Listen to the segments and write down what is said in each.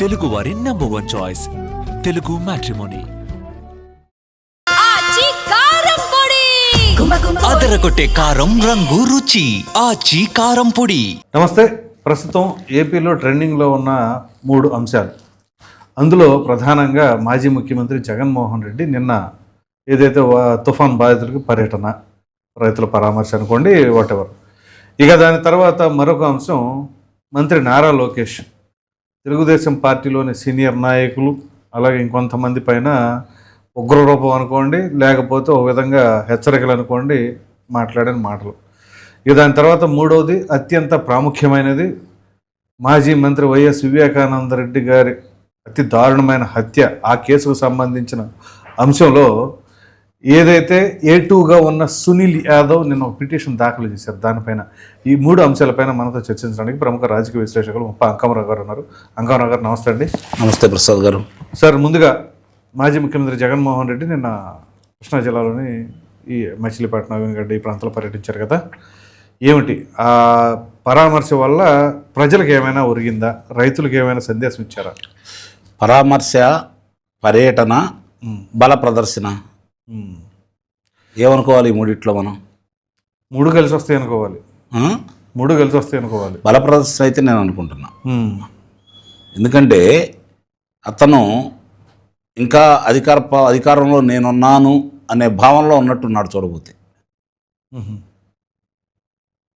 తెలుగు వారి number one choice Telugu matrimony అదరగొట్టే కారం రంగు రుచి. ఆచి కారం పొడి. నమస్తే. ప్రస్తుతం ఏపీలో ట్రెండింగ్లో ఉన్న మూడు అంశాలు. అందులో ప్రధానంగా మాజీ ముఖ్యమంత్రి జగన్మోహన్ రెడ్డి నిన్న ఏదైతే వా- తుఫాన్ బాధితులకు పర్యటన రైతుల పరామర్శ అనుకోండి వాటెవర్ ఇక దాని తర్వాత మరొక అంశం మంత్రి నారా లోకేష్. తెలుగుదేశం పార్టీలోని సీనియర్ నాయకులు అలాగే ఇంకొంతమంది పైన ఉగ్రరూపం అనుకోండి లేకపోతే ఒక విధంగా హెచ్చరికలు అనుకోండి మాట్లాడిన మాటలు. ఇక దాని తర్వాత మూడవది అత్యంత ప్రాముఖ్యమైనది మాజీ మంత్రి వైఎస్ వివేకానంద రెడ్డి గారి అతి దారుణమైన హత్య ఆ కేసుకు సంబంధించిన అంశంలో ఏదైతే ఏ టూగా ఉన్న సునీల్ యాదవ్ నిన్న ఒక పిటిషన్ దాఖలు చేశారు. దానిపైన ఈ మూడు అంశాలపైన మనతో చర్చించడానికి ప్రముఖ రాజకీయ విశ్లేషకులు ముప్ప అంకమరావు గారు ఉన్నారు. అంకమరావు గారు నమస్తే అండి. నమస్తే ప్రసాద్ గారు. సార్ ముందుగా మాజీ ముఖ్యమంత్రి జగన్మోహన్ రెడ్డి నిన్న కృష్ణా జిల్లాలోని ఈ మచిలీపట్నం అవినగడ్డ ఈ ప్రాంతాల్లో పర్యటించారు కదా. ఏమిటి? ఆ పరామర్శ వల్ల ప్రజలకు ఏమైనా ఒరిగిందా? రైతులకు ఏమైనా సందేశం ఇచ్చారా? పరామర్శ పర్యటన బల ప్రదర్శన. ఏమనుకోవాలి ఈ మూడిట్లో మనం మూడు కలిసి వస్తాయి అనుకోవాలి? మూడు కలిసి వస్తాయి అనుకోవాలి బల ప్రదర్శన అయితే నేను అనుకుంటున్నా. ఎందుకంటే అతను ఇంకా అధికార అధికారంలో నేనున్నాను అనే భావనలో ఉన్నట్టున్నాడు చూడబోతే.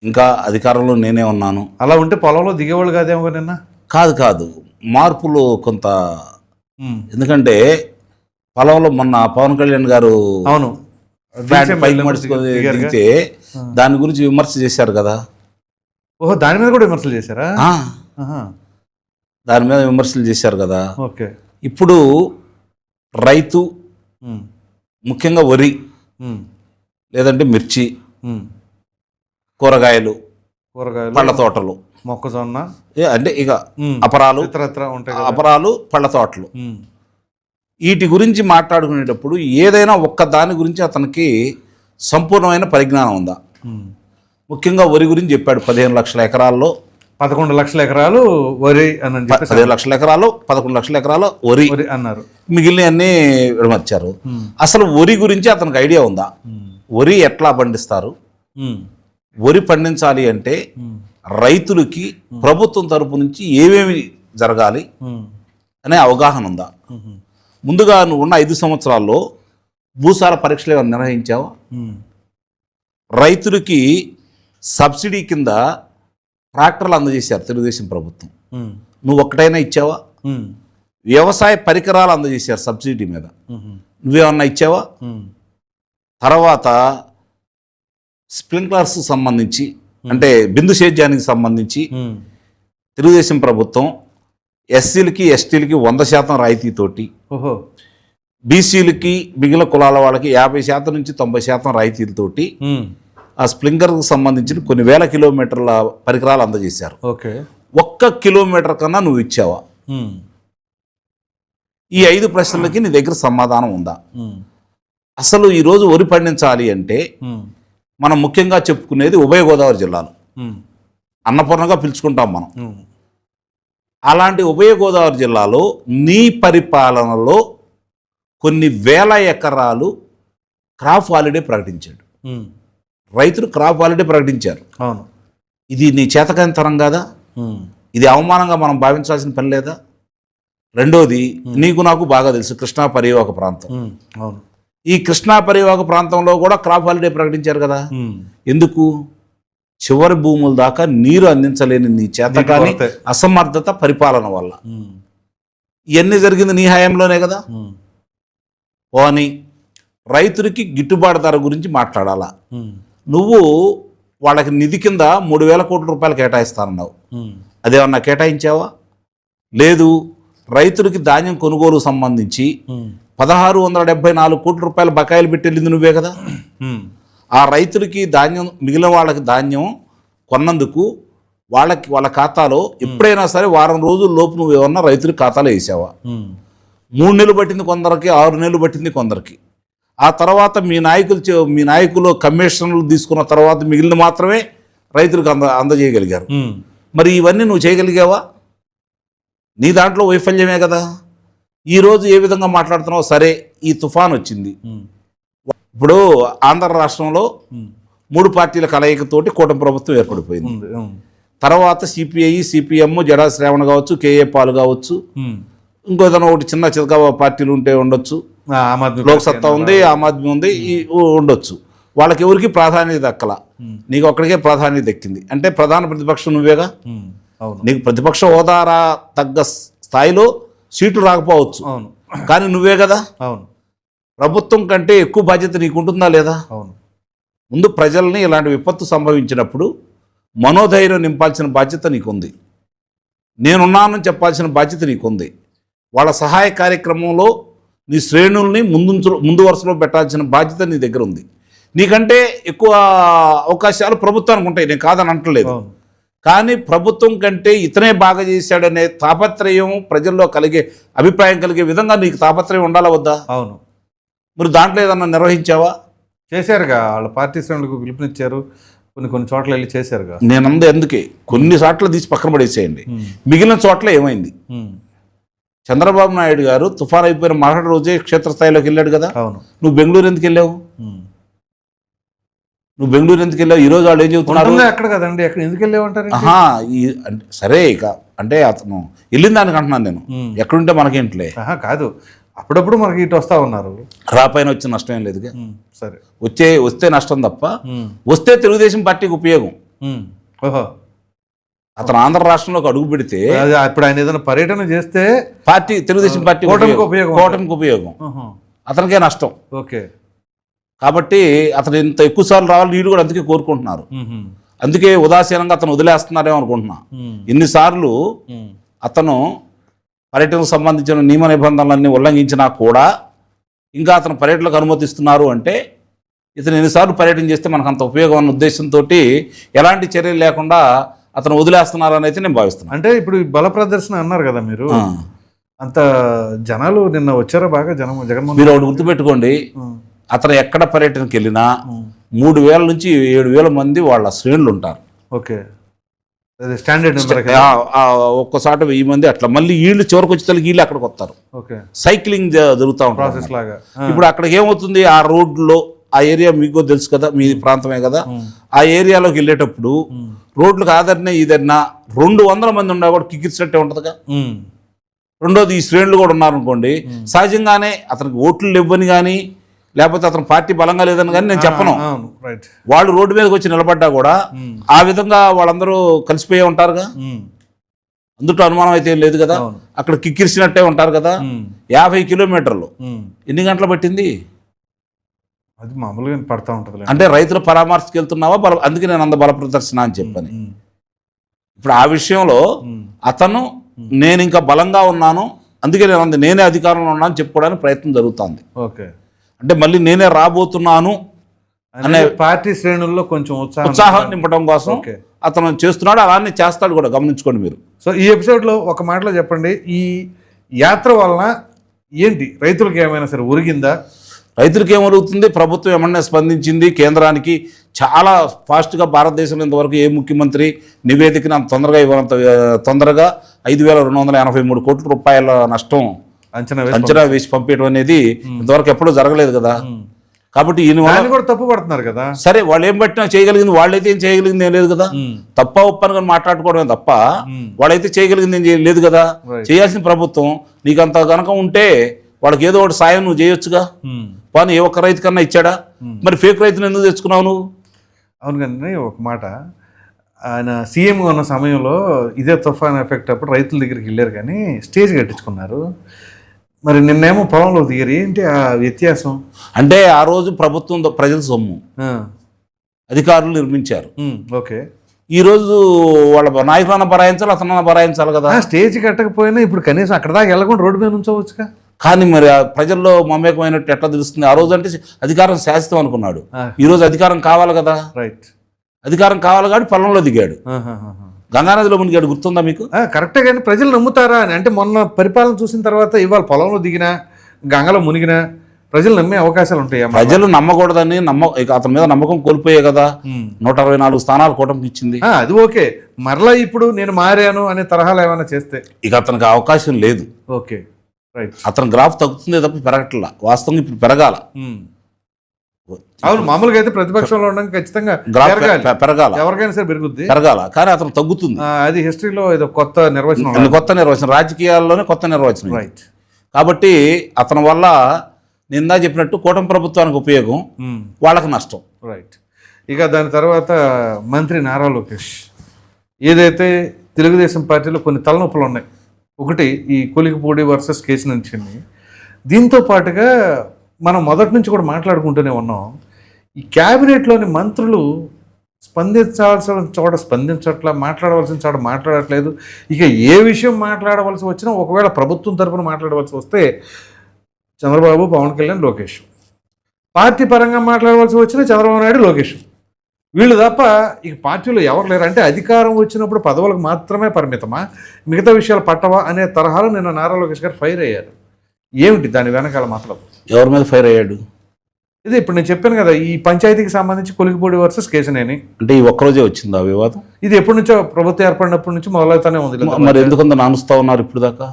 ఇంకా అధికారంలో నేనే ఉన్నాను అలా ఉంటే పొలంలో దిగేవాళ్ళు కాదేమో నిన్న కాదు కాదు మార్పులు కొంత. ఎందుకంటే పొలంలో మొన్న పవన్ కళ్యాణ్ గారు అవును పైకి మడుచుకొని? దిగితే దాని గురించి విమర్శ చేశారు కదా ఓహో దాని మీద కూడా విమర్శలు చేశారా. దాని మీద విమర్శలు చేశారు కదా ఓకే ఇప్పుడు రైతు. ముఖ్యంగా వరి. లేదంటే మిర్చి. కూరగాయలు కూరగాయలు పళ్ళ తోటలు మొక్కజొన్న అంటే ఇక. అపరాలు. అపరాలు పళ్ళ తోటలు. వీటి గురించి మాట్లాడుకునేటప్పుడు ఏదైనా ఒక్క దాని గురించి అతనికి సంపూర్ణమైన పరిజ్ఞానం ఉందా. ముఖ్యంగా వరి గురించి చెప్పాడు పదిహేను లక్షల ఎకరాల్లో. పదకొండు లక్షల ఎకరాలు వరి అని పదిహేను లక్షల ఎకరాలు పదకొండు లక్షల ఎకరాలు వరి. వరి అన్నారు. మిగిలిన అన్ని విడమర్చారు అసలు వరి గురించి అతనికి ఐడియా ఉందా? వరి ఎట్లా పండిస్తారు. వరి పండించాలి అంటే. రైతులకి ప్రభుత్వం తరపు నుంచి ఏమేమి జరగాలి. అనే అవగాహన ఉందా. ముందుగా నువ్వు ఉన్న ఐదు సంవత్సరాల్లో భూసార పరీక్షలు ఏమైనా నిర్వహించావా. రైతులకి సబ్సిడీ కింద ట్రాక్టర్లు అందజేశారు తెలుగుదేశం ప్రభుత్వం. నువ్వు ఒక్కటైనా ఇచ్చావా. వ్యవసాయ పరికరాలు అందజేశారు సబ్సిడీ మీద. నువ్వేమన్నా ఇచ్చావా. తర్వాత స్ప్రింక్లర్స్ సంబంధించి అంటే బిందు సేద్యానికి సంబంధించి. తెలుగుదేశం ప్రభుత్వం ఎస్సీలకి ఎస్టీలకి వంద శాతం రాయితీతోటి ఓహో బీసీలకి మిగిలిన కులాల వాళ్ళకి యాభై శాతం నుంచి తొంభై శాతం రాయితీలతోటి. ఆ స్ప్రింక్లర్కి సంబంధించిన కొన్ని వేల కిలోమీటర్ల పరికరాలు అందజేశారు ఓకే ఒక్క కిలోమీటర్ కన్నా నువ్వు ఇచ్చావా. ఈ ఐదు ప్రశ్నలకి నీ దగ్గర సమాధానం ఉందా. అసలు ఈరోజు వరి పండించాలి అంటే. మనం ముఖ్యంగా చెప్పుకునేది ఉభయ గోదావరి జిల్లాలు ఉమ్. అన్నపూర్ణగా పిలుచుకుంటాం మనం. అలాంటి ఉభయ గోదావరి జిల్లాలో నీ పరిపాలనలో కొన్ని వేల ఎకరాలు క్రాప్ హాలిడే ప్రకటించాడు. రైతులు క్రాప్ హాలిడే ప్రకటించారు. అవును. ఇది నీ చేతకాని తరం కాదా. ఇది అవమానంగా మనం భావించాల్సిన పని లేదా? రెండోది నీకు నాకు బాగా తెలుసు కృష్ణా పరివాహక ప్రాంతం. అవును. ఈ కృష్ణా పరివాహక ప్రాంతంలో కూడా క్రాప్ హాలిడే ప్రకటించారు కదా. ఎందుకు? చివరి భూముల దాకా నీరు అందించలేని నీ చేత కానీ. అసమర్థత పరిపాలన వల్ల. ఇవన్నీ జరిగింది నీ హయాంలోనే కదా. పోని రైతులకి గిట్టుబాటు ధర గురించి మాట్లాడాలా. నువ్వు వాళ్ళకి నిధి కింద మూడు వేల కోట్ల రూపాయలు కేటాయిస్తానన్నావు. అదేమన్నా కేటాయించావా లేదు రైతులకి ధాన్యం కొనుగోలు సంబంధించి. పదహారు వందల డెబ్బై నాలుగు కోట్ల రూపాయలు బకాయిలు పెట్టెళ్ళింది నువ్వే కదా. ఆ రైతులకి ధాన్యం మిగిలిన వాళ్ళకి ధాన్యం కొన్నందుకు వాళ్ళకి వాళ్ళ ఖాతాలో ఎప్పుడైనా సరే వారం రోజుల లోపు నువ్వు ఏమన్నా రైతుల ఖాతాలో వేసావా. మూడు నెలలు పట్టింది కొందరికి ఆరు నెలలు పట్టింది కొందరికి. ఆ తర్వాత మీ నాయకులు మీ నాయకులు కమిషన్లు తీసుకున్న తర్వాత మిగిలిన మాత్రమే రైతులకు అంద అందజేయగలిగారు. మరి ఇవన్నీ నువ్వు చేయగలిగావా? నీ దాంట్లో వైఫల్యమే కదా. ఈరోజు ఏ విధంగా మాట్లాడుతున్నావు సరే ఈ తుఫాన్ వచ్చింది. ఇప్పుడు ఆంధ్ర రాష్ట్రంలో మూడు పార్టీల కలయికతోటి కూటమి ప్రభుత్వం ఏర్పడిపోయింది. తర్వాత సిపిఐ సిపిఎం జడా శ్రావణ కావచ్చు కేఏ పాల్ కావచ్చు ఉమ్. ఇంకో ఏదైనా ఒకటి చిన్న చితక పార్టీలు ఉంటే ఉండొచ్చు. ఆ, ఆమ్ ఆద్మీ లోక్ పార్టీ సత్తా అన్నారు. ఉంది ఆమ్ ఆద్మీ ఉంది ఈ ఉండొచ్చు. వాళ్ళకి ఎవరికి ప్రాధాన్యత దక్కల? నీకు ఒక్కడికే ప్రాధాన్యత దక్కింది. అంటే ప్రధాన ప్రతిపక్షం నువ్వేగా? నీకు ప్రతిపక్ష హోదా తగ్గ స్థాయిలో సీట్లు రాకపోవచ్చు. అవును. కానీ నువ్వే కదా? అవును. ప్రభుత్వం కంటే ఎక్కువ బాధ్యత నీకుంటుందా లేదా? అవును. ముందు ప్రజల్ని ఇలాంటి విపత్తు సంభవించినప్పుడు మనోధైర్యం నింపాల్సిన బాధ్యత నీకుంది. నేనున్నానని చెప్పాల్సిన బాధ్యత నీకుంది. వాళ్ళ సహాయ కార్యక్రమంలో నీ శ్రేణుల్ని ముందు ముందు వరుసలో పెట్టాల్సిన బాధ్యత నీ దగ్గర ఉంది. నీకంటే ఎక్కువ అవకాశాలు ప్రభుత్వానికి ఉంటాయి. నేను కాదని అంటలేదు. కానీ ప్రభుత్వం కంటే ఇతనే బాగా చేశాడనే తాపత్రయం ప్రజల్లో కలిగే అభిప్రాయం కలిగే విధంగా నీకు తాపత్రయం ఉండాలా వద్దా? అవును. మరి దాంట్లో ఏదన్నా నిర్వహించావా? చేశారుగా. వాళ్ళ పార్టీ శ్రేణులకు పిలుపునిచ్చారు. కొన్ని కొన్ని చోట్ల వెళ్ళి చేశారుగా. నేనంది ఎందుకే? కొన్ని చోట్ల తీసి పక్కన పడేసేయండి. మిగిలిన చోట్ల ఏమైంది? చంద్రబాబు నాయుడు గారు తుఫాన్ అయిపోయిన మరుసటి రోజే క్షేత్రస్థాయిలోకి వెళ్ళాడు కదా. అవును. నువ్వు బెంగళూరు ఎందుకు వెళ్ళావు. నువ్వు బెంగళూరు ఎందుకు వెళ్ళావు? ఈ రోజు వాళ్ళు ఏం చెబుతున్నారు? అక్కడ కదండి? ఎక్కడ ఎందుకు అంటే సరే ఇక. అంటే అతను వెళ్ళిన దానికి అంటున్నాను నేను. ఎక్కడుంటే మనకేంట్లే. కాదు. అప్పుడప్పుడు మనకి ఇటు వస్తా ఉన్నారు. రాపైన వచ్చిన నష్టం ఏం లేదుగా. సరే. వచ్చే వస్తే నష్టం తప్ప వస్తే తెలుగుదేశం పార్టీకి ఉపయోగం. ఓహో. అతను ఆంధ్ర రాష్ట్రంలోకి అడుగు పెడితే ఇప్పుడు ఆయన ఏదైనా పర్యటన చేస్తే పార్టీ తెలుగుదేశం పార్టీ కూటమికి ఉపయోగం. కూటమికి ఉపయోగం. అతనికే నష్టం. ఓకే. కాబట్టి అతను ఇంత ఎక్కువ సార్లు రావాలి వీళ్ళు కూడా అందుకే కోరుకుంటున్నారు. అందుకే ఉదాసీనంగా అతను వదిలేస్తున్నారేమో అనుకుంటున్నా. ఎన్నిసార్లు అతను పర్యటనకు సంబంధించిన నియమ నిబంధనలన్నీ ఉల్లంఘించినా కూడా ఇంకా అతను పర్యటనకు అనుమతిస్తున్నారు అంటే ఇతను ఎన్నిసార్లు పర్యటన చేస్తే మనకు అంత ఉపయోగం అన్న ఉద్దేశంతో ఎలాంటి చర్యలు లేకుండా అతను వదిలేస్తున్నారని అయితే నేను భావిస్తున్నాను. అంటే ఇప్పుడు బల ప్రదర్శన అన్నారు కదా మీరు. అంత జనాలు నిన్న వచ్చారా బాగా? జనం జగన్మోహన్ మీరు ఒకటి గుర్తుపెట్టుకోండి. అతను ఎక్కడ పర్యటనకి వెళ్ళినా మూడు వేల నుంచి ఏడు వేల మంది వాళ్ళ శ్రేణులు ఉంటారు. ఓకే. స్టాండర్డ్ ఒక్కసారి వెయ్యి మంది అట్లా మళ్ళీ వీళ్ళు చివరికి వచ్చి తల్లి వీళ్ళు అక్కడికి వస్తారు. సైక్లింగ్ జరుగుతూ ఉంటుంది ప్రాసెస్ లాగా. ఆ, ఇప్పుడు అక్కడికి ఏమవుతుంది? ఆ రోడ్లో ఆ ఏరియా మీకు తెలుసు కదా మీ ప్రాంతమే కదా. ఉమ్, ఆ ఏరియాలోకి వెళ్ళేటప్పుడు ఉమ్, రోడ్లకు ఆదరణ ఇదన్నా రెండు వందల మంది ఉన్నా కూడా కిక్కిచ్చినట్టే ఉంటుందిగా. రెండోది ఈ శ్రేణులు కూడా ఉన్నారనుకోండి సహజంగానే అతనికి ఓట్లు ఇవ్వని కానీ లేకపోతే అతని పార్టీ బలంగా లేదని కానీ నేను చెప్పను. వాళ్ళు రోడ్డు మీదకి వచ్చి నిలబడ్డా కూడా ఆ విధంగా వాళ్ళందరూ కలిసిపోయే ఉంటారుగా? అందులో అనుమానం అయితే ఏం లేదు కదా. అక్కడ కిక్కిరిసినట్టే ఉంటారు కదా? యాభై కిలోమీటర్లు. ఎన్ని గంటలు పట్టింది? అది మామూలుగా పడతా ఉంటుంది అంటే రైతుల పరామర్శకి వెళ్తున్నావా బల అందుకే నేను అంత బల ప్రదర్శన అని చెప్పని. ఇప్పుడు ఆ విషయంలో అతను నేను ఇంకా బలంగా ఉన్నాను అందుకే నేను అంది నేనే అధికారంలో ఉన్నాను చెప్పుకోవడానికి ప్రయత్నం జరుగుతుంది. ఓకే. అంటే మళ్ళీ నేనే రాబోతున్నాను అనే పార్టీ శ్రేణుల్లో కొంచెం ఉత్సాహం ఉత్సాహం నింపడం కోసం. అతను చేస్తున్నాడు అలానే చేస్తాడు కూడా గమనించుకోండి మీరు. సో ఈ ఎపిసోడ్లో ఒక మాటలో చెప్పండి ఈ యాత్ర వలన ఏంటి? రైతులకు ఏమైనా సరే ఒరిగిందా? రైతులకు ఏమరుగుతుంది ప్రభుత్వం ఏమన్నా స్పందించింది? కేంద్రానికి చాలా ఫాస్ట్గా భారతదేశంలో ఇంతవరకు ఏ ముఖ్యమంత్రి నివేదికను అంత తొందరగా ఇవ్వనంత ఆ, తొందరగా ఐదు వేల రెండు వందల ఎనభై మూడు కోట్ల రూపాయల నష్టం అంచనా వేసి అంచనా వేసి పంపించడం అనేది ఇంతవరకు ఎప్పుడూ జరగలేదు కదా. కాబట్టి ఈయన కూడా తప్పు పడుతున్నారు కదా. సరే వాళ్ళు ఏం పట్టినా చేయగలిగింది వాళ్ళైతే ఏం చేయగలిగింది ఏం లేదు కదా. తప్ప ఒప్పని కానీ మాట్లాడుకోవడమే తప్ప వాళ్ళైతే చేయగలిగింది ఏం చేయ- లేదు కదా. చేయాల్సిన ప్రభుత్వం నీకు అంత కనుక ఉంటే వాళ్ళకి ఏదో ఒకటి సాయం నువ్వు చేయొచ్చుగా. పోనీ ఏ ఒక్క రైతు కన్నా ఇచ్చాడా? మరి ఫేక్ రైతును ఎందుకు తెచ్చుకున్నావు నువ్వు? అవును కానీ ఒక మాట. ఆయన సీఎంగా ఉన్న సమయంలో ఇదే తుఫాన్ ఎఫెక్ట్ అప్పుడు రైతుల దగ్గరికి వెళ్ళారు కానీ స్టేజ్ కట్టించుకున్నారు. మరి నిన్నేమో పొలంలో దిగారు. ఏంటి ఆ వ్యత్యాసం? అంటే ఆ రోజు ప్రభుత్వం ప్రజల సొమ్ము. అధికారులు నిర్మించారు. ఓకే. ఈ రోజు వాళ్ళ నాయకులన్న భరాయించాలి అతనన్న భరాయించాలి కదా. స్టేజ్ కట్టకపోయినా ఇప్పుడు కనీసం అక్కడ దాకా వెళ్ళకుండా రోడ్డు మీద ఉంచవచ్చుగా కానీ మరి ప్రజల్లో మమేకమైనట్టు ఎట్లా తెలుస్తుంది? ఆ రోజు అంటే అధికారం శాశ్వతం అనుకున్నాడు. ఈ రోజు అధికారం కావాలి కదా. రైట్. అధికారం కావాలి కాబట్టి పొలంలో దిగాడు. గంగానదిలో మునిగాడు గుర్తుందా మీకు? కరెక్టే కానీ ప్రజలు నమ్ముతారా అని? అంటే మొన్న పరిపాలన చూసిన తర్వాత ఇవాళ పొలంలో దిగినా గంగలో మునిగినా ప్రజలు నమ్మే అవకాశాలు ఉంటాయా? ప్రజలు నమ్మకూడదని నమ్మ ఇక అతని మీద నమ్మకం కోల్పోయే కదా. నూట అరవై నాలుగు స్థానాలు కూటమికి ఇచ్చింది. అది ఓకే. మరలా ఇప్పుడు నేను మారాను అనే తరహాలు ఏమైనా చేస్తే? ఇక అతనికి అవకాశం లేదు. ఓకే. రైట్. అతని గ్రాఫ్ తగ్గుతుంది తప్ప పెరగట్లా. వాస్తవంగా ఇప్పుడు పెరగాల. అవును మామూలుగా అయితే ప్రతిపక్షంలో ఉండడం ఖచ్చితంగా పెరగాలి. ఎవరికైనా సరే పెరుగుద్ది. పెరగాల. కానీ అతను తగ్గుతుంది. అది హిస్టరీలో ఏదో కొత్త నిర్వచనం కొత్త నిర్వచనం. రాజకీయాల్లోనే కొత్త నిర్వచనం. రైట్ కాబట్టి అతని వల్ల నిందా చెప్పినట్టు కూటమి ప్రభుత్వానికి ఉపయోగం వాళ్ళకి నష్టం. రైట్ ఇక దాని తర్వాత మంత్రి నారా లోకేష్. ఏదైతే తెలుగుదేశం పార్టీలో కొన్ని తలనొప్పులు ఉన్నాయి. ఒకటి ఈ కొలికిపూడి వర్సెస్ కేసు నుంచి. దీంతో పాటుగా మనం మొదటి నుంచి కూడా మాట్లాడుకుంటూనే ఉన్నాం. ఈ క్యాబినెట్లోని మంత్రులు స్పందించాల్సిన చోట స్పందించట్లా మాట్లాడవలసిన చోట మాట్లాడట్లేదు. ఇక ఏ విషయం మాట్లాడవలసి వచ్చినా ఒకవేళ ప్రభుత్వం తరపున మాట్లాడవలసి వస్తే చంద్రబాబు పవన్ కళ్యాణ్ లోకేష్. పార్టీ పరంగా మాట్లాడవలసి వచ్చిన చంద్రబాబు నాయుడు లోకేష్. వీళ్ళు తప్ప ఇక పార్టీలో ఎవరు లేరు. అంటే అధికారం వచ్చినప్పుడు పదవులకు మాత్రమే పరిమితమా? మిగతా విషయాలు పట్టవా? అనే తరహాలో నిన్న నారా లోకేష్ గారు ఫైర్ అయ్యారు. ఏమిటి దాని వెనకాల మాత్రం ఎవరి మీద ఫైర్ అయ్యాడు? ఇది ఇప్పుడు నేను చెప్పాను కదా ఈ పంచాయతీకి సంబంధించి కొలిగిపూడి వర్సెస్ కేసునేని అంటే ఈ ఒక్కరోజే వచ్చింది ఆ వివాదం? ఇది ఎప్పటి నుంచో ప్రభుత్వం ఏర్పడినప్పటి నుంచి మొదలవుతానే ఉంది మరి ఎందుకంత నానుస్తా ఉన్నారు ఇప్పుడు దాకా?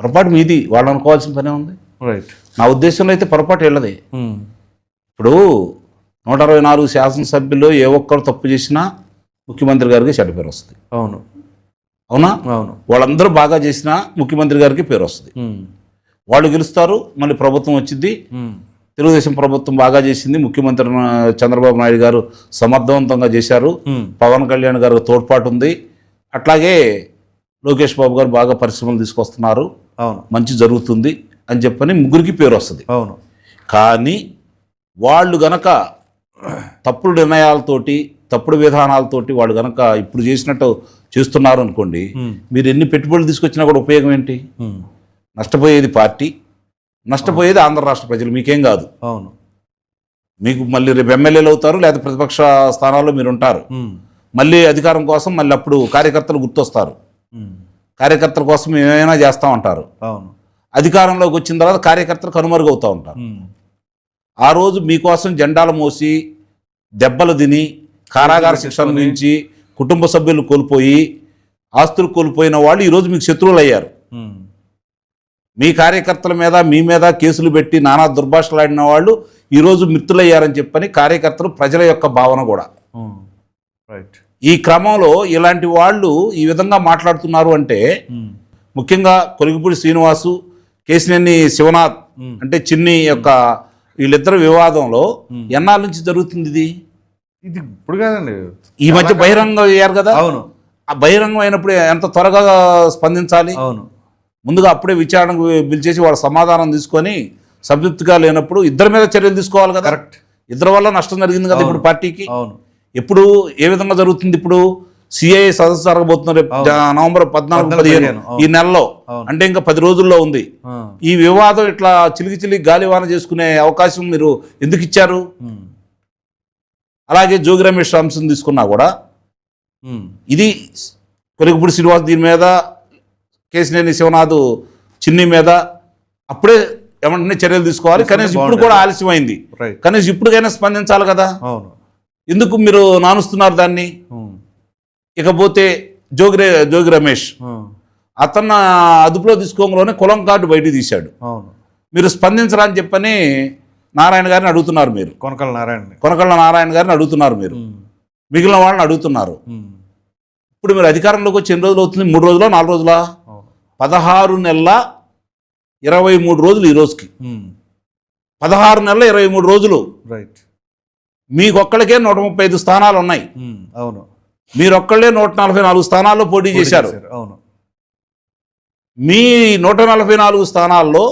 పొరపాటు మీది వాళ్ళు అనుకోవాల్సిన పనే ఉంది. రైట్ నా ఉద్దేశంలో అయితే పొరపాటు వెళ్ళదే. ఇప్పుడు నూట అరవై నాలుగు శాసనసభ్యులు ఏ ఒక్కరు తప్పు చేసినా ముఖ్యమంత్రి గారికి చెడ్డ పేరు వస్తుంది. అవును. అవునా? అవును. వాళ్ళందరూ బాగా చేసినా ముఖ్యమంత్రి గారికి పేరు వస్తుంది. వాళ్ళు గెలుస్తారు మళ్ళీ ప్రభుత్వం వచ్చింది. తెలుగుదేశం ప్రభుత్వం బాగా చేసింది. ముఖ్యమంత్రి చంద్రబాబు నాయుడు గారు సమర్థవంతంగా చేశారు. పవన్ కళ్యాణ్ గారు తోడ్పాటు ఉంది. అట్లాగే లోకేష్ బాబు గారు బాగా పరిశ్రమలు తీసుకొస్తున్నారు. అవును. మంచి జరుగుతుంది అని చెప్పని ముగ్గురికి పేరు వస్తుంది. అవును. కానీ వాళ్ళు గనక తప్పుడు నిర్ణయాలతోటి తప్పుడు విధానాలతోటి వాళ్ళు గనక ఇప్పుడు చేసినట్టు చేస్తున్నారు అనుకోండి. మీరు ఎన్ని పెట్టుబడులు తీసుకొచ్చినా కూడా ఉపయోగం ఏంటి. నష్టపోయేది పార్టీ నష్టపోయేది ఆంధ్ర రాష్ట్ర ప్రజలు మీకేం కాదు అవును మీకు మళ్ళీ రేపు ఎమ్మెల్యేలు అవుతారు లేదా ప్రతిపక్ష స్థానాల్లో మీరు ఉంటారు. మళ్ళీ అధికారం కోసం మళ్ళీ అప్పుడు కార్యకర్తలు గుర్తొస్తారు. కార్యకర్తల కోసం ఏమైనా చేస్తూ ఉంటారు అవును అధికారంలోకి వచ్చిన తర్వాత కార్యకర్తలు కనుమరుగవుతూ ఉంటారు. ఆ రోజు మీకోసం జెండాలు మోసి దెబ్బలు తిని కారాగార శిక్ష నుంచి కుటుంబ సభ్యులు కోల్పోయి ఆస్తులు కోల్పోయిన వాళ్ళు ఈరోజు మీకు శత్రువులు అయ్యారు. మీ కార్యకర్తల మీద మీ మీద కేసులు పెట్టి నానా దుర్భాషలాడిన వాళ్ళు ఈరోజు మిత్రులయ్యారని చెప్పని కార్యకర్తలు ప్రజల యొక్క భావన కూడా. రైట్ ఈ క్రమంలో ఇలాంటి వాళ్ళు ఈ విధంగా మాట్లాడుతున్నారు అంటే. ముఖ్యంగా కొలిగిపూడి శ్రీనివాసు కేసినేని శివనాథ్. అంటే చిన్ని యొక్క వీళ్ళిద్దరు వివాదంలో ఎన్నాళ్ళ నుంచి జరుగుతుంది ఇది? ఇది ఇప్పుడు కాదండి. ఈ మధ్య బహిరంగం అయ్యారు కదా? అవును. ఆ బహిరంగం అయినప్పుడు ఎంత త్వరగా స్పందించాలి? అవును. ముందుగా అప్పుడే విచారణకు పిలిచేసి వాళ్ళ సమాధానం తీసుకొని సంతృప్తిగా లేనప్పుడు ఇద్దరి మీద చర్యలు తీసుకోవాలి కదా. కరెక్ట్ ఇద్దరి వల్ల నష్టం జరిగింది కదా ఇప్పుడు పార్టీకి? అవును. ఎప్పుడు ఏ విధంగా జరుగుతుంది ఇప్పుడు? సిఐ సదస్సు జరగబోతున్నారు నవంబర్ పద్నాలుగు పదిహేను. ఈ నెలలో. అంటే ఇంకా పది రోజుల్లో ఉంది. ఈ వివాదం ఇట్లా చిలికి చిలికి గాలివాన చేసుకునే అవకాశం మీరు ఎందుకు ఇచ్చారు. అలాగే జోగి రమేష్ అంశం తీసుకున్నా కూడా. ఇది కొరికపూడి శ్రీనివాస్ దీని మీద కేసినేని శివనాథ్ చిన్ని మీద అప్పుడే ఏమంటే చర్యలు తీసుకోవాలి. కనీసం ఇప్పుడు. కూడా ఆలస్యమైంది. కనీసం ఇప్పటికైనా స్పందించాలి కదా. ఎందుకు మీరు నానుస్తున్నారు దాన్ని? ఉమ్. ఇకపోతే జోగి జోగి రమేష్ ఉమ్. అతను అదుపులో తీసుకోగానే కులం కార్డు బయటికి తీశాడు. మీరు స్పందించరా అని చెప్పని నారాయణ గారిని అడుగుతున్నారు మీరు. కొనకల నారాయణని. కొనకళ్ళ నారాయణ గారిని అడుగుతున్నారు మీరు. ఉమ్. మిగిలిన వాళ్ళని అడుగుతున్నారు. ఇప్పుడు మీరు అధికారంలోకి వచ్చి ఎన్ని రోజులు అవుతుంది? మూడు రోజులా? నాలుగు రోజులా? పదహారు నెలల ఇరవై మూడు రోజులు ఈ రోజుకి. ఉమ్. పదహారు నెలల ఇరవై మూడు రోజులు. రైట్ మీకొక్కడికే నూట ముప్పై ఐదు స్థానాలు ఉన్నాయి. ఉమ్. అవును. మీరొక్కళ్ళే నూట నలభై నాలుగు స్థానాల్లో పోటీ చేశారు. అవును. మీ నూట నలభై నాలుగు స్థానాల్లో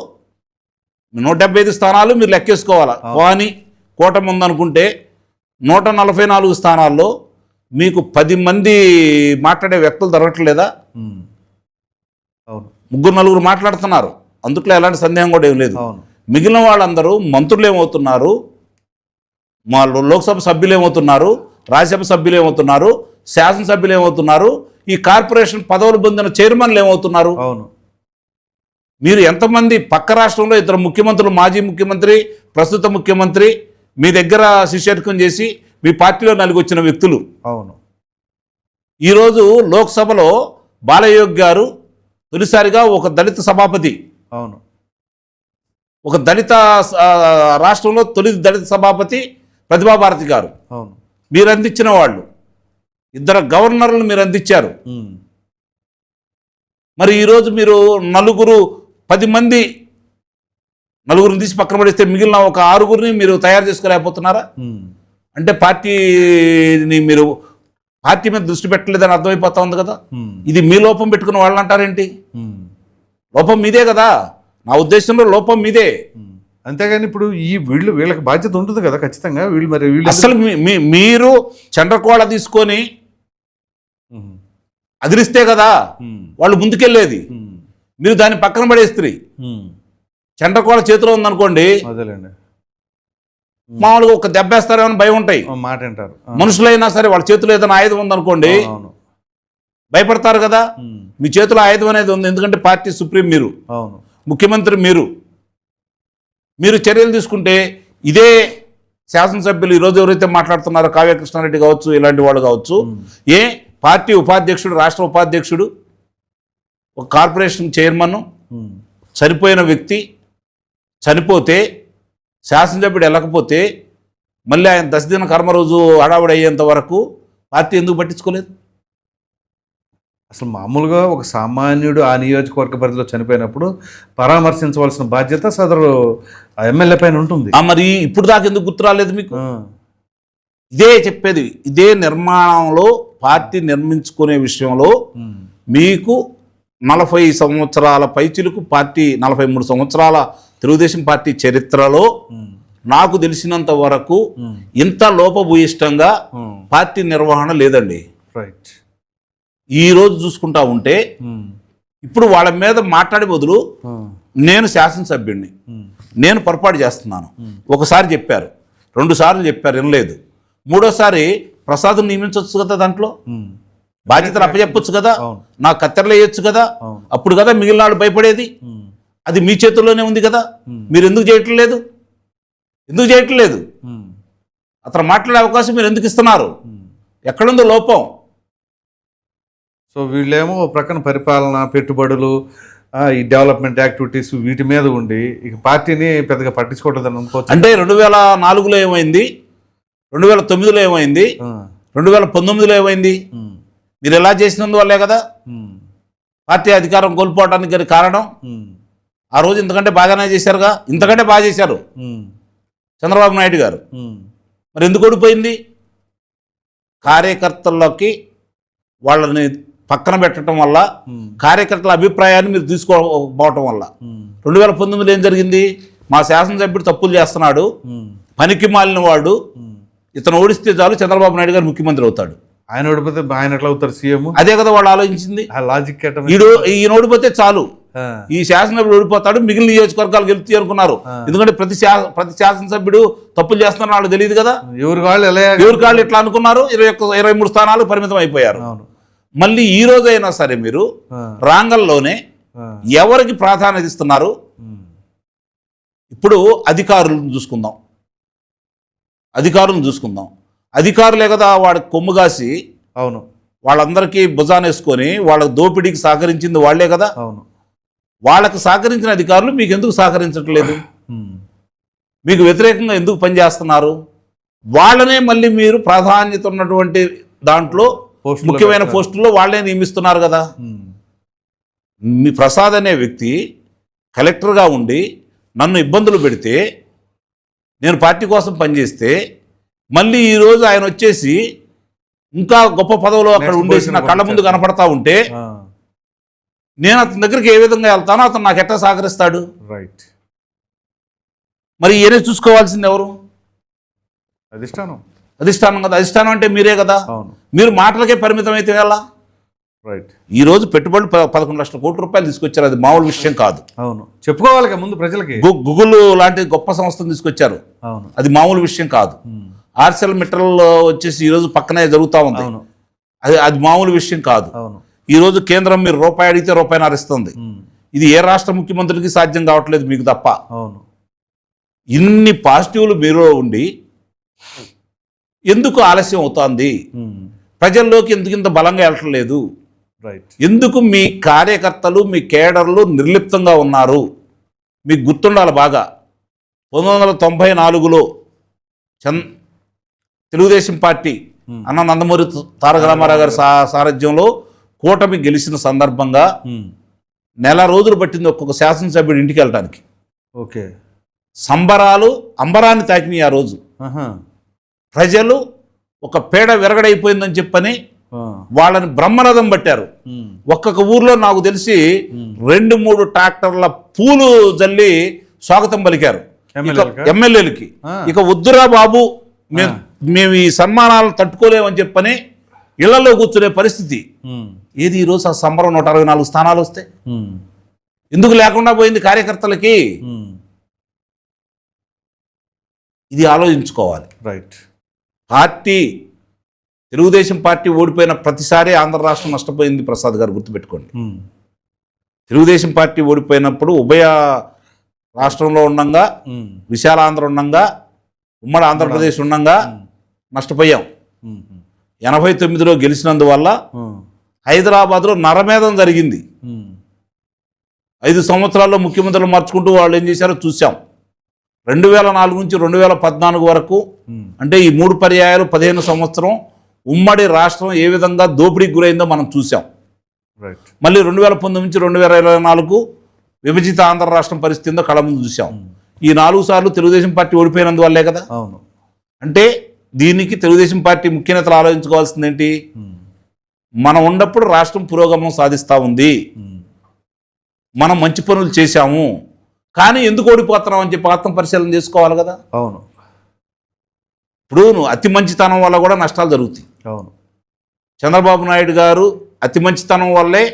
నూట డెబ్బై ఐదు స్థానాలు మీరు లెక్కేసుకోవాలా? కానీ కూటమి ఉందనుకుంటే నూట నలభై నాలుగు స్థానాల్లో మీకు పది మంది మాట్లాడే వ్యక్తులు దొరకట్లేదా. అవును ముగ్గురు నలుగురు మాట్లాడుతున్నారు. అందుట్లో ఎలాంటి సందేహం కూడా ఏం లేదు. అవును. మిగిలిన వాళ్ళందరూ మంత్రులు ఏమవుతున్నారు? మా లో- లోక్సభ సభ్యులు ఏమవుతున్నారు? రాజ్యసభ సభ్యులు ఏమవుతున్నారు? శాసనసభ్యులు ఏమవుతున్నారు? ఈ కార్పొరేషన్ పదవులు పొందిన చైర్మన్లు ఏమవుతున్నారు? అవును. మీరు ఎంతమంది పక్క రాష్ట్రంలో ఇద్దరు ముఖ్యమంత్రులు మాజీ ముఖ్యమంత్రి ప్రస్తుత ముఖ్యమంత్రి మీ దగ్గర శిష్యర్కం చేసి మీ పార్టీలో నలుగు వచ్చిన వ్యక్తులు? అవును. ఈరోజు లోక్సభలో బాలయోగ్ గారు తొలిసారిగా ఒక దళిత సభాపతి. అవును. ఒక దళిత రాష్ట్రంలో తొలి దళిత సభాపతి ప్రతిభాభారతి గారు. అవును. మీరు అందించిన వాళ్ళు. ఇద్దరు గవర్నర్లు మీరు అందించారు. మరి ఈరోజు మీరు నలుగురు పది మంది నలుగురిని తీసి పక్కన పడేస్తే మిగిలిన ఒక ఆరుగురిని మీరు తయారు చేసుకోలేకపోతున్నారా. అంటే పార్టీని మీరు పార్టీ మీద దృష్టి పెట్టలేదని అర్థమైపోతా ఉంది కదా. ఇది మీ లోపం పెట్టుకున్న వాళ్ళు అంటారేంటి. లోపం మీదే కదా నా ఉద్దేశంలో లోపం మీదే. అంతేగాని ఇప్పుడు ఈ వీళ్ళు వీళ్ళకి బాధ్యత ఉంటుంది కదా ఖచ్చితంగా వీళ్ళు మరి వీళ్ళు అసలు మీరు చండ్రకోళ తీసుకొని. అదిరిస్తే కదా. వాళ్ళు ముందుకెళ్ళేది. మీరు దాన్ని పక్కన పడేస్త్రీ. చండ్రకోళ చేతిలో ఉందనుకోండి అదేలేండి మామూలుగా ఒక దెబ్బేస్తారేమని భయం ఉంటాయి. మాట అంటారు. మనుషులైనా సరే వాళ్ళ చేతిలో ఏదైనా ఆయుధం ఉందనుకోండి భయపడతారు కదా. మీ చేతిలో ఆయుధం అనేది ఉంది ఎందుకంటే పార్టీ సుప్రీం మీరు. ముఖ్యమంత్రి మీరు. మీరు చర్యలు తీసుకుంటే ఇదే శాసనసభ్యులు ఈరోజు ఎవరైతే మాట్లాడుతున్నారో కావ్య కృష్ణారెడ్డి కావచ్చు ఇలాంటి వాళ్ళు కావచ్చు ఏ పార్టీ ఉపాధ్యక్షుడు రాష్ట్ర ఉపాధ్యక్షుడు ఒక కార్పొరేషన్ చైర్మన్. చనిపోయిన వ్యక్తి చనిపోతే శాసనసభ్యుడు వెళ్ళకపోతే మళ్ళీ ఆయన దశదిన కర్మ రోజు హడావుడి అయ్యేంత వరకు పార్టీ ఎందుకు పట్టించుకోలేదు అసలు మామూలుగా ఒక సామాన్యుడు ఆ నియోజకవర్గ పరిధిలో చనిపోయినప్పుడు పరామర్శించవలసిన బాధ్యత సదరు ఎమ్మెల్యే పైన ఉంటుంది మరి ఇప్పుడు దాకా ఎందుకు గుర్తు రాలేదు మీకు. ఇదే చెప్పేది ఇదే నిర్మాణంలో పార్టీ నిర్మించుకునే విషయంలో. మీకు నలభై సంవత్సరాల పైచిలకు పార్టీ నలభై మూడు సంవత్సరాల తెలుగుదేశం పార్టీ చరిత్రలో. నాకు తెలిసినంత వరకు. ఇంత లోపభూయిష్టంగా. పార్టీ నిర్వహణ లేదండి రైట్ ఈ రోజు చూసుకుంటా ఉంటే. ఇప్పుడు వాళ్ళ మీద మాట్లాడే బదులు. నేను శాసనసభ్యుడిని. నేను పొరపాటు చేస్తున్నాను ఒకసారి చెప్పారు రెండు సార్లు చెప్పారు వినలేదు మూడోసారి ప్రసాదం నియమించవచ్చు కదా దాంట్లో. బాధ్యతలు అప్పచెప్పొచ్చు కదా అవును. నా కత్తెరలు వేయొచ్చు కదా. అప్పుడు కదా మిగిలిన వాళ్ళు భయపడేది. అది మీ చేతుల్లోనే ఉంది కదా. మీరు ఎందుకు చేయట్లేదు ఎందుకు చేయట్లేదు ఉమ్. అతను మాట్లాడే అవకాశం మీరు ఎందుకు ఇస్తున్నారు. ఎక్కడుందో లోపం సో వీళ్ళేమో ప్రక్కన పరిపాలన పెట్టుబడులు ఈ డెవలప్మెంట్ యాక్టివిటీస్ వీటి మీద ఉండి ఇక పార్టీని పెద్దగా పట్టించుకోవట్లేదని అనుకోవచ్చు అంటే రెండు వేల నాలుగులో ఏమైంది రెండు వేల తొమ్మిదిలో ఏమైంది. రెండు వేల పంతొమ్మిదిలో ఏమైంది. మీరు ఎలా చేసినందువల్లే కదా. పార్టీ అధికారం కోల్పోవడానికి కారణం. ఆ రోజు ఇంతకంటే బాగానే చేశారుగా ఇంతకంటే బాగా చేశారు. చంద్రబాబు నాయుడు గారు. మరి ఎందుకు ఓడిపోయింది కార్యకర్తల్లోకి వాళ్ళని పక్కన పెట్టడం వల్ల. కార్యకర్తల అభిప్రాయాన్ని మీరు తీసుకోకపోవటం వల్ల. రెండు వేల పంతొమ్మిదిలో ఏం జరిగింది మా శాసనసభ్యుడు తప్పులు చేస్తున్నాడు. పనికి మాలిన వాడు. ఇతను ఓడిస్తే చాలు చంద్రబాబు నాయుడు గారు ముఖ్యమంత్రి అవుతాడు ఆయన ఓడిపోతే ఆయన ఎట్లా అవుతారు సీఎం అదే కదా వాళ్ళు ఆలోచించింది ఆ లాజిక్ ఈడు ఈయన ఓడిపోతే చాలు. ఈ శాసనసభ్యుడు ఓడిపోతాడు మిగిలిన నియోజకవర్గాలు గెలుస్తాయి అనుకున్నారు. ఎందుకంటే ప్రతి ప్రతి శాసనసభ్యుడు తప్పులు చేస్తున్నారు వాళ్ళు తెలియదు కదా. ఎవరి వాళ్ళు ఎలా ఎవరి కాళ్ళు ఇట్లా అనుకున్నారు? ఇరవై ఒక్క ఇరవై మూడు స్థానాలు పరిమితం అయిపోయారు. అవును. మళ్ళీ ఈ రోజైనా సరే మీరు. రాంగల్లోనే. ఎవరికి ప్రాధాన్యత ఇస్తున్నారు. ఇప్పుడు అధికారులను చూసుకుందాం. అధికారులను చూసుకుందాం. అధికారులే కదా వాడి కొమ్ము కాసి అవును. వాళ్ళందరికీ భుజానేసుకొని వాళ్ళ దోపిడీకి సహకరించింది వాళ్ళే కదా. అవును. వాళ్ళకి సహకరించిన అధికారులు మీకు ఎందుకు సహకరించట్లేదు. మీకు వ్యతిరేకంగా ఎందుకు పనిచేస్తున్నారు వాళ్ళనే మళ్ళీ మీరు ప్రాధాన్యత ఉన్నటువంటి దాంట్లో ముఖ్యమైన. పోస్టుల్లో వాళ్ళే నియమిస్తున్నారు కదా. మీ ప్రసాద్ అనే వ్యక్తి కలెక్టర్గా ఉండి నన్ను ఇబ్బందులు పెడితే నేను పార్టీ కోసం పనిచేస్తే మళ్ళీ ఈరోజు ఆయన వచ్చేసి ఇంకా గొప్ప పదవిలో అక్కడ ఉండేసి నా కళ్ళ ముందు. కనపడతా ఉంటే. నేను అతని దగ్గరికి ఏ విధంగా వెళ్తానో అతను నాకు ఎట్లా సహకరిస్తాడు? రైట్ మరి ఈయనే చూసుకోవాల్సింది ఎవరు? అధిష్టానం. అధిష్టానం కదా. అధిష్టానం అంటే మీరే కదా. అవును. మీరు మాటలకే పరిమితం అయితే ఎలా? రైట్ ఈ రోజు పెట్టుబడులు పదకొండు లక్షల కోట్ల రూపాయలు తీసుకొచ్చారు. అది మామూలు విషయం కాదు. అవును. చెప్పుకోవాలి ముందు ప్రజలకి. గూగుల్ లాంటి గొప్ప సంస్థను తీసుకొచ్చారు. అవును. అది మామూలు విషయం కాదు. ఉమ్. ఆర్సెల్ మెటల్ వచ్చేసి ఈ రోజు పక్కనే జరుగుతూ ఉంది. అవును. అది అది మామూలు విషయం కాదు. అవును. ఈ రోజు కేంద్రం మీరు రూపాయి అడిగితే రూపాయిన్నర ఇస్తుంది. ఇది ఏ రాష్ట్ర ముఖ్యమంత్రికి సాధ్యం కావట్లేదు మీకు తప్ప. అవును. ఇన్ని పాజిటివ్లు మీలో ఉండి ఎందుకు ఆలస్యం అవుతోంది. ప్రజల్లోకి ఎందుకు ఇంత బలంగా వెళ్ళట్లేదు రైట్. ఎందుకు మీ కార్యకర్తలు మీ కేడర్లు నిర్లిప్తంగా ఉన్నారు? మీకు గుర్తుండాలి బాగా. పంతొమ్మిది వందల తొంభై నాలుగులో చంద్ తెలుగుదేశం పార్టీ. అన్న నందమూరి తారక రామారావు గారి సారథ్యంలో కూటమి గెలిచిన సందర్భంగా. నెల రోజులు పట్టింది ఒక్కొక్క శాసనసభ్యుడు ఇంటికి వెళ్ళడానికి ఓకే సంబరాలు అంబరాన్ని తాకినాయి ఆ రోజు. ప్రజలు ఒక పేడ విరగడైపోయిందని చెప్పని. వాళ్ళని బ్రహ్మరథం పట్టారు. ఒక్కొక్క ఊర్లో నాకు తెలిసి. రెండు మూడు ట్రాక్టర్ల పూలు జల్లి స్వాగతం పలికారు ఎమ్మెల్యేలకా? ఇక వద్దురా బాబు మేము ఈ సన్మానాలు తట్టుకోలేమని చెప్పని ఇళ్ళలో కూర్చునే పరిస్థితి. ఏది ఈరోజు ఆ సంబరం నూట అరవై నాలుగు స్థానాలు వస్తే. ఎందుకు లేకుండా పోయింది కార్యకర్తలకి. ఇది ఆలోచించుకోవాలి రైట్ పార్టీ తెలుగుదేశం పార్టీ ఓడిపోయిన ప్రతిసారి ఆంధ్ర రాష్ట్రం నష్టపోయింది ప్రసాద్ గారు గుర్తుపెట్టుకోండి. తెలుగుదేశం పార్టీ ఓడిపోయినప్పుడు ఉభయ రాష్ట్రంలో ఉండంగా. విశాలాంధ్ర ఉండంగా ఉమ్మడి ఆంధ్రప్రదేశ్ ఉండంగా. నష్టపోయాం. ఎనభై తొమ్మిదిలో గెలిచినందువల్ల. హైదరాబాద్లో నరమేధం జరిగింది. ఐదు సంవత్సరాల్లో ముఖ్యమంత్రులు మార్చుకుంటూ వాళ్ళు ఏం చేశారో చూసాం రెండు వేల నాలుగు నుంచి రెండు వేల పద్నాలుగు వరకు. అంటే ఈ మూడు పర్యాయాలు పదిహేను సంవత్సరం ఉమ్మడి రాష్ట్రం ఏ విధంగా దోపిడీకి గురైందో మనం చూసాం మళ్ళీ రెండు వేల పంతొమ్మిది నుంచి రెండు వేల ఇరవై నాలుగు విభజిత ఆంధ్ర రాష్ట్రం పరిస్థితి ఏందో కళ ముందు చూసాం. ఈ నాలుగు సార్లు తెలుగుదేశం పార్టీ ఓడిపోయినందువల్లే కదా అవును అంటే దీనికి తెలుగుదేశం పార్టీ ముఖ్య నేతలు ఆలోచించుకోవాల్సింది ఏంటి. మనం ఉన్నప్పుడు రాష్ట్రం పురోగమనం సాధిస్తూ ఉంది. మనం మంచి పనులు చేశాము. కానీ ఎందుకు ఓడిపోతున్నాం అని చెప్పి ఆత్మ పరిశీలన చేసుకోవాలి కదా. అవును. ఇప్పుడు నువ్వు అతి మంచితనం వల్ల కూడా నష్టాలు జరుగుతాయి. అవును. చంద్రబాబు నాయుడు గారు అతి మంచితనం వల్లే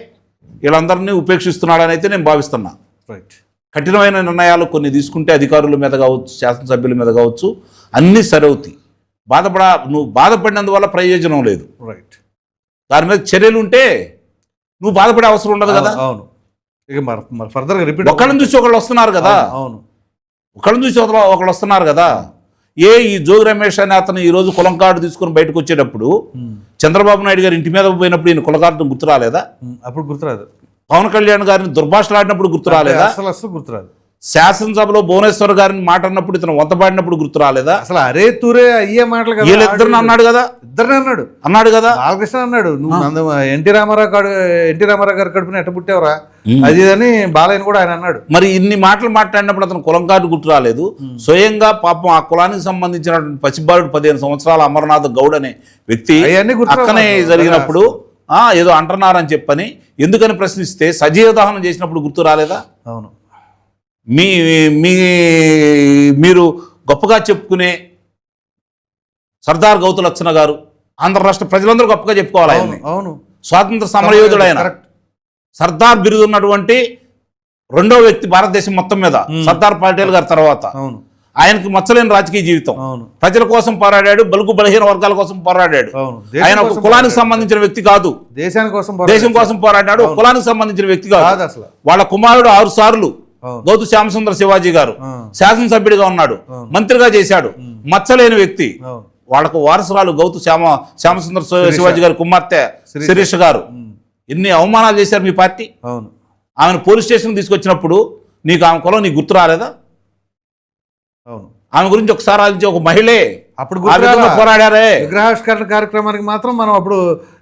వీళ్ళందరినీ ఉపేక్షిస్తున్నాడని అయితే నేను భావిస్తున్నా. రైట్ కఠినమైన నిర్ణయాలు కొన్ని తీసుకుంటే అధికారుల మీద కావచ్చు శాసనసభ్యుల మీద కావచ్చు అన్నీ సరవుతాయి బాధపడ నువ్వు బాధపడినందువల్ల ప్రయోజనం లేదు. రైట్ దాని మీద చర్యలు ఉంటే నువ్వు బాధపడే అవసరం ఉండదు కదా. అవును ఇక మరి ఫర్దర్గా రిపీట్ ఒకళ్ళని చూసి ఒకళ్ళు వస్తున్నారు కదా. అవును ఒకళ్ళని చూసి ఒకళ్ళు వస్తున్నారు కదా. ఏ ఈ జోగి రమేష్ అనే అతను ఈ రోజు కులం కార్డు తీసుకొని బయటకు వచ్చేటప్పుడు. చంద్రబాబు నాయుడు గారి ఇంటి మీద పోయినప్పుడు ఈయన కుల కార్డు గుర్తు రాలేదా ఉమ్. అప్పుడు గుర్తురాదు. పవన్ కళ్యాణ్ గారిని దుర్భాషలాడినప్పుడు గుర్తు రాలేదా అసలు అసలు గుర్తురాదు. శాసనసభలో భువనేశ్వర్ గారిని మాట అన్నప్పుడు ఇతను వంతపాడినప్పుడు గుర్తు రాలేదా? అసలు అరే తురే అయ్యే మాటలు కదా వీళ్ళిద్దరిని అన్నాడు కదా? ఇద్దరిని అన్నాడు. అన్నాడు కదా? బాలకృష్ణ అన్నాడు. నువ్వు ఎన్టీ రామారావు కాడు ఎన్టీ రామారావు గారి కడుపున ఎట్ట పుట్టావురా? అది అని బాలయ్య కూడా ఆయన అన్నాడు. మరి ఇన్ని మాటలు మాట్లాడినప్పుడు అతను కులం కార్డు గుర్తు రాలేదు. స్వయంగా పాపం ఆ కులానికి సంబంధించినటువంటి పసిబాలుడు పదిహేను సంవత్సరాల అమర్నాథ్ గౌడ్ అనే వ్యక్తి అక్కనే. జరిగినప్పుడు ఆ ఏదో అంటున్నారని చెప్పని ఎందుకని ప్రశ్నిస్తే సజీవ దహనం చేసినప్పుడు గుర్తు రాలేదా? అవును. మీ మీ మీరు గొప్పగా చెప్పుకునే సర్దార్ గౌతు లక్షణ గారు ఆంధ్ర రాష్ట్ర ప్రజలందరూ గొప్పగా చెప్పుకోవాలి అవును ఆయన్ని. అవును స్వాతంత్ర సమరయోధుడు ఆయన సర్దార్ బిరుదు ఉన్నటువంటి రెండో వ్యక్తి భారతదేశం మొత్తం మీద సర్దార్ పటేల్ గారి తర్వాత. అవును. ఆయనకి మచ్చలేని రాజకీయ జీవితం. అవును. ప్రజల కోసం పోరాడాడు బలుగు బలహీన వర్గాల కోసం పోరాడాడు. అవును. ఆయన దేశం ఒక కులానికి. సంబంధించిన వ్యక్తి కాదు. దేశాని కోసం దేశం కోసం పోరాడాడు కులానికి సంబంధించిన వ్యక్తి కాదు అసలు. వాళ్ళ కుమారుడు ఆరు సార్లు గౌతు శ్యామసుందర శివాజీ గారు శాసనసభ్యుడిగా ఉన్నాడు. మంత్రిగా చేశాడు. మచ్చలేని వ్యక్తి. వాళ్ళకు వారసురాలు గౌతు శ్యామ శ్యామసుందర శివాజీ గారి కుమార్తె శిరీష. గారు. ఎన్ని అవమానాలు చేశారు మీ పార్టీ? అవును. ఆమెను పోలీస్ స్టేషన్ తీసుకొచ్చినప్పుడు నీకు ఆమె కులం నీకు గుర్తు రాలేదా? అవును. ఆమె గురించి ఒకసారి ఆలోచించి ఒక మహిళే అప్పుడు? పోరాడారే. విగ్రహావిష్కరణ కార్యక్రమానికి మాత్రం మనం అప్పుడు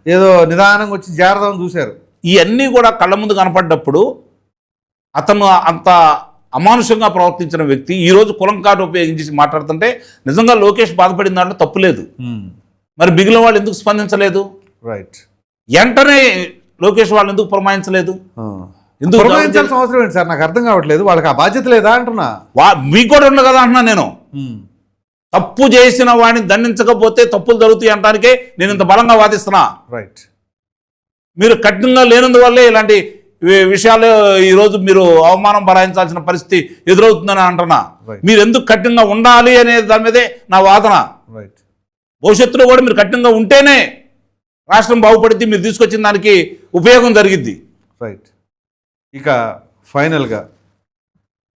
ఏదో నిదానంగా వచ్చి జాగ్రత్త చూశారు. ఇవన్నీ కూడా కళ్ళ ముందు కనపడ్డప్పుడు అతను అంత అమానుషంగా ప్రవర్తించిన వ్యక్తి ఈ రోజు కులం కార్డు ఉపయోగించి మాట్లాడుతుంటే నిజంగా లోకేష్ బాధపడిన దాంట్లో తప్పు లేదు. మరి మిగిలిన వాళ్ళు ఎందుకు స్పందించలేదు? రైట్ వెంటనే లోకేష్ వాళ్ళు ఎందుకు పురమాయించలేదు? ఎందుకు పురమాయించాల్సిన అవసరం ఏంటి సార్? నాకు అర్థం కావట్లేదు. వాళ్ళకి ఆ బాధ్యత లేదా అంటున్నా? వా- మీకు కూడా ఉండదు కదా అంటున్నా నేను. తప్పు చేసిన వాడిని దండించకపోతే తప్పులు జరుగుతాయి అంటానికే నేను ఇంత బలంగా వాదిస్తున్నా. రైట్ మీరు కఠినంగా లేనందువల్లే ఇలాంటి విషయాలు ఈరోజు మీరు అవమానం భరాయించాల్సిన పరిస్థితి ఎదురవుతుందని అంటున్నా. మీరు ఎందుకు కఠినంగా ఉండాలి అనే దాని మీదే నా వాదన. రైట్ భవిష్యత్తులో కూడా మీరు కఠినంగా ఉంటేనే రాష్ట్రం బాగుపడిద్ది మీరు తీసుకొచ్చిన దానికి ఉపయోగం జరిగిద్ది. రైట్ ఇక ఫైనల్గా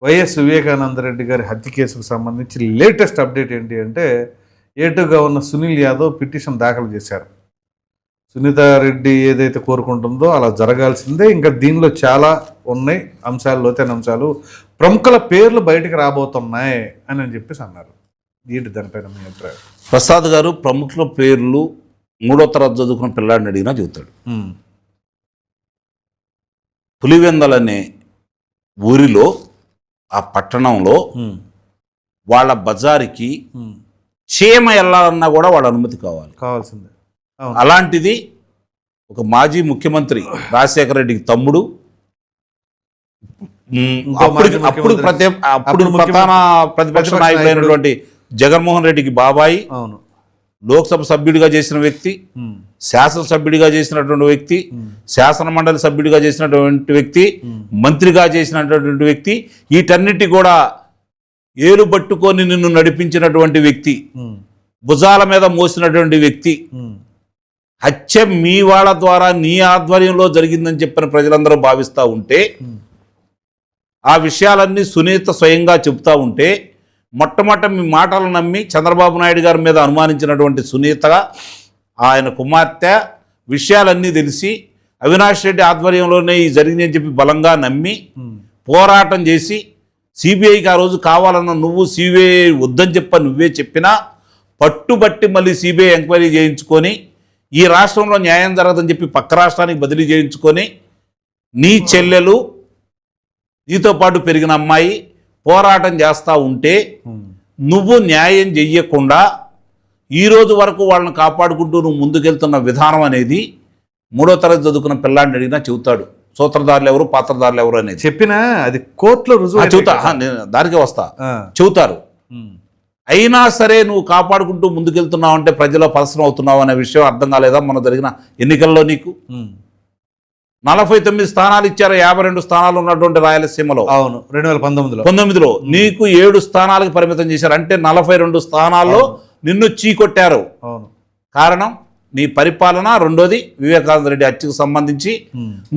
వైఎస్ వివేకానంద రెడ్డి గారి హత్య కేసుకు సంబంధించి లేటెస్ట్ అప్డేట్ ఏంటి అంటే ఏటుగా ఉన్న సునీల్ యాదవ్ పిటిషన్ దాఖలు చేశారు. సునీత రెడ్డి ఏదైతే కోరుకుంటుందో అలా జరగాల్సిందే. ఇంకా దీనిలో చాలా ఉన్నాయి అంశాలు లోతైన అంశాలు. ప్రముఖుల పేర్లు బయటకు రాబోతున్నాయి అని అని చెప్పేసి అన్నారు. ఏంటి దానిపైన మీ అభిప్రాయం? ప్రసాద్ గారు ప్రముఖుల పేర్లు మూడో తరగతి చదువుకున్న పిల్లాడిని అడిగినా చెబుతాడు. ఉమ్, పులివెందల్ అనే ఊరిలో ఆ పట్టణంలో వాళ్ళ బజారుకి. చీమ వెళ్ళాలన్నా కూడా వాళ్ళ అనుమతి కావాలి. కావాల్సిందే. అలాంటిది ఒక మాజీ ముఖ్యమంత్రి రాజశేఖర రెడ్డికి తమ్ముడు అప్పుడు అప్పుడు ప్రధాన ప్రతిపక్ష నాయకుడైనటువంటి జగన్మోహన్ రెడ్డికి బాబాయి అవును. లోక్సభ సభ్యుడిగా చేసిన వ్యక్తి శాసనసభ్యుడిగా చేసినటువంటి వ్యక్తి శాసన మండలి సభ్యుడిగా చేసినటువంటి వ్యక్తి. మంత్రిగా చేసినటువంటి వ్యక్తి వీటన్నిటి కూడా ఏలు పట్టుకొని నిన్ను నడిపించినటువంటి వ్యక్తి భుజాల మీద మోసినటువంటి వ్యక్తి హత్య మీ వాళ్ళ ద్వారా నీ ఆధ్వర్యంలో జరిగిందని చెప్పిన ప్రజలందరూ భావిస్తూ ఉంటే ఆ విషయాలన్నీ సునీత స్వయంగా చెబుతూ ఉంటే మొట్టమొదట మీ మాటలు నమ్మి చంద్రబాబు నాయుడు గారి మీద అనుమానించినటువంటి సునీత ఆయన కుమార్తె విషయాలన్నీ తెలిసి అవినాష్ రెడ్డి ఆధ్వర్యంలోనే ఈ జరిగిందని చెప్పి బలంగా నమ్మి పోరాటం చేసి సిబిఐకి ఆ రోజు కావాలన్న నువ్వు సిబిఐ వద్దని చెప్ప నువ్వే చెప్పినా పట్టుబట్టి మళ్ళీ సిబిఐ ఎంక్వైరీ చేయించుకొని ఈ రాష్ట్రంలో న్యాయం జరగదని చెప్పి పక్క రాష్ట్రానికి బదిలీ చేయించుకొని నీ చెల్లెలు నీతో పాటు పెరిగిన అమ్మాయి పోరాటం చేస్తూ ఉంటే. నువ్వు న్యాయం చెయ్యకుండా ఈ రోజు వరకు వాళ్ళని కాపాడుకుంటూ నువ్వు ముందుకెళ్తున్న విధానం అనేది మూడో తరగతి చదువుకున్న పిల్లాడిని అడిగినా చెబుతాడు. సూత్రధారులు ఎవరు పాత్రధారులు ఎవరు అనేది. చెప్పినా అది కోర్టులో రుజువు చెబుతా. దానికే వస్తా. చెబుతారు. అయినా సరే నువ్వు కాపాడుకుంటూ ముందుకెళ్తున్నావు అంటే ప్రజల్లో పలసనం అవుతున్నావు అనే విషయం అర్థం కాలేదా? మన జరిగిన ఎన్నికల్లో నీకు. నలభై తొమ్మిది స్థానాలు ఇచ్చారు యాభై రెండు స్థానాలు ఉన్నటువంటి రాయలసీమలో. అవును రెండు వేల పంతొమ్మిదిలో. పంతొమ్మిదిలో నీకు ఏడు స్థానాలకు పరిమితం చేశారు. అంటే నలభై రెండు స్థానాల్లో నిన్ను చీకొట్టారు. అవును. కారణం నీ పరిపాలన రెండోది వివేకానంద రెడ్డి హత్యకు సంబంధించి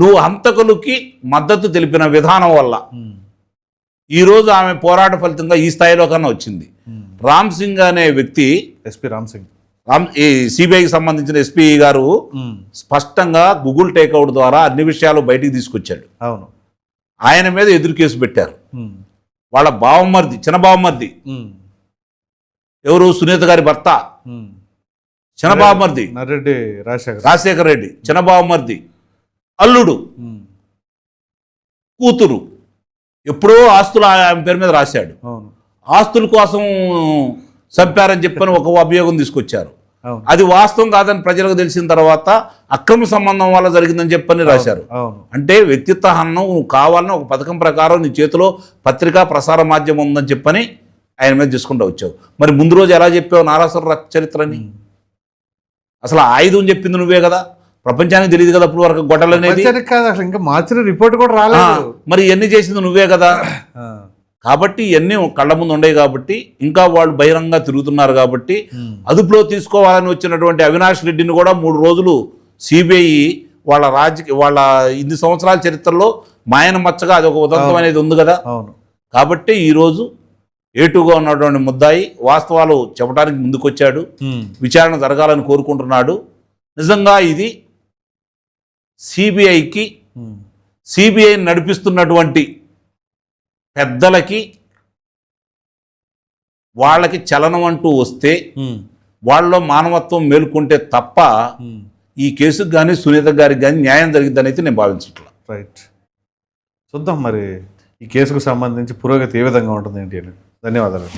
నువ్వు హంతకులకి మద్దతు తెలిపిన విధానం వల్ల ఉమ్, ఈ రోజు ఆమె పోరాట ఫలితంగా ఈ స్థాయిలో కన్నా వచ్చింది. రామ్ సింగ్ అనే వ్యక్తి ఎస్పీ రామ్ సింగ్. రామ్ ఈ సిబిఐకి సంబంధించిన ఎస్పీ గారు స్పష్టంగా గూగుల్ టేక్అవుట్ ద్వారా అన్ని విషయాలు బయటికి తీసుకొచ్చాడు. అవును. ఆయన మీద ఎదురు కేసు పెట్టారు. వాళ్ళ బావమర్ది చిన్న బావమర్ది. ఎవరు? సునీత గారి భర్త. ఉమ్. చిన్న బావమర్ది. నర్రెడ్డి రాజశేఖర్. రాజశేఖర రెడ్డి చిన్న బావమర్ది. అల్లుడు. కూతురు. ఎప్పుడో ఆస్తులు ఆమె పేరు మీద రాశాడు. అవును. ఆస్తుల కోసం చంపారని చెప్పని ఒక అభియోగం తీసుకొచ్చారు. అది వాస్తవం కాదని ప్రజలకు తెలిసిన తర్వాత అక్రమ సంబంధం వల్ల జరిగిందని చెప్పని రాశారు. అంటే వ్యక్తిత్వ హనం నువ్వు కావాలని ఒక పథకం ప్రకారం నీ చేతిలో పత్రికా ప్రసార మాధ్యమం ఉందని చెప్పని ఆయన మీద తీసుకుంటూ వచ్చావు. మరి ముందు రోజు ఎలా చెప్పావు నారాసుర చరిత్రని? అసలు ఆయుధం చెప్పింది నువ్వే కదా. ప్రపంచానికి తెలియదు కదా అప్పుడు వరకు గొడవలు అనేది. కాదు అసలు ఇంకా మార్చిన రిపోర్ట్ కూడా రాలేదు. మరి ఇవన్నీ చేసింది నువ్వే కదా. కాబట్టి ఇవన్నీ కళ్ళ ముందు ఉండేవి కాబట్టి ఇంకా వాళ్ళు బహిరంగంగా తిరుగుతున్నారు కాబట్టి అదుపులో తీసుకోవాలని వచ్చినటువంటి అవినాష్ రెడ్డిని కూడా మూడు రోజులు సిబిఐ వాళ్ళ రాజకీయ వాళ్ళ ఇన్ని సంవత్సరాల చరిత్రలో మాయన మచ్చగా అది ఒక ఉదంతం అనేది ఉంది కదా. అవును. కాబట్టి ఈరోజు ఏటుగా ఉన్నటువంటి ముద్దాయి వాస్తవాలు చెప్పడానికి ముందుకొచ్చాడు. విచారణ జరగాలని కోరుకుంటున్నాడు. నిజంగా ఇది సిబిఐకి ఉమ్, సిబిఐ నడిపిస్తున్నటువంటి పెద్దలకి వాళ్ళకి చలనం అంటూ వస్తే వాళ్ళలో మానవత్వం మేలుకుంటే తప్ప. ఈ కేసుకు కానీ సునీత గారికి కానీ న్యాయం జరిగిద్దని అయితే నేను భావించట్లా. రైట్. చూద్దాం మరి ఈ కేసుకు సంబంధించి పురోగతి ఏ విధంగా ఉంటుంది ఏంటి అని. ధన్యవాదాలు.